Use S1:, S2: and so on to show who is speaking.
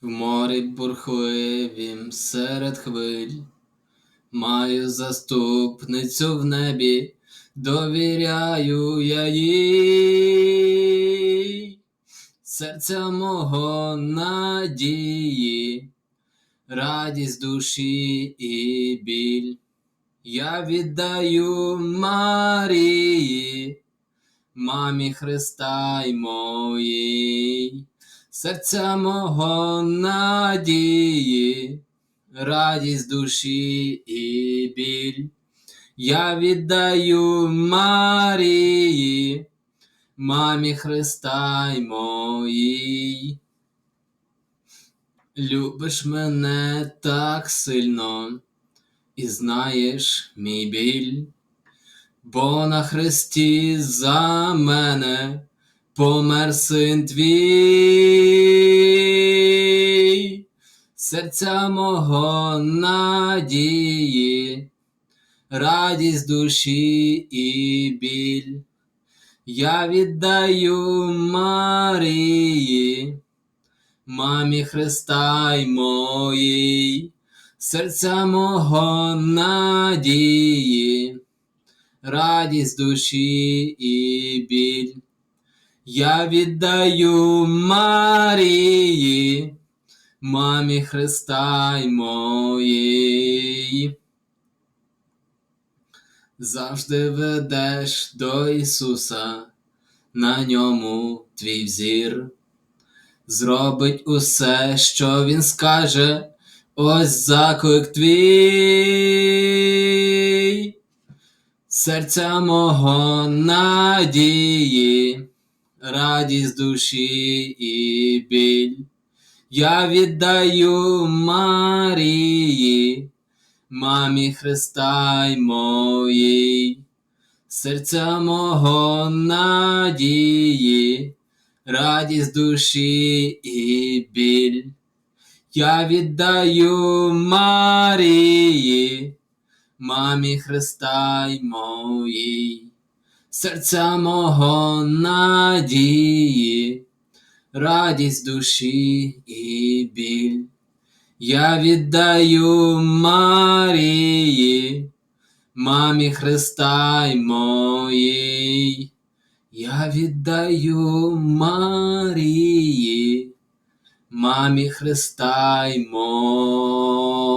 S1: В морі бурхливім серед хвиль, маю заступницю в небі, довіряю я їй, серця мого надії, радість душі і біль. Я віддаю Марії, мамі Христа й моїй, серця мого надії, радість душі і біль. Я віддаю Марії, мамі Христа й моїй. Любиш мене так сильно і знаєш мій біль, бо на хресті за мене помер син твій, серця мого надії, радість душі і біль. Я віддаю Марії, мамі Христа й моїй, серця мого надії, радість душі і біль. Я віддаю Марії, мамі Христа й моїй. Завжди ведеш до Ісуса, на ньому твій взір, зробить усе, що Він скаже, ось заклик твій, серця мого надії, радість душі і біль. Я віддаю Марії, мамі Христа й моїй, серця мого надії, радість душі і біль. Я віддаю Марії, мамі Христа й моїй, серця мого надії, радість душі і біль. Я віддаю Марії, мамі Христа й моїй. Я віддаю Марії, мамі Христа й моїй.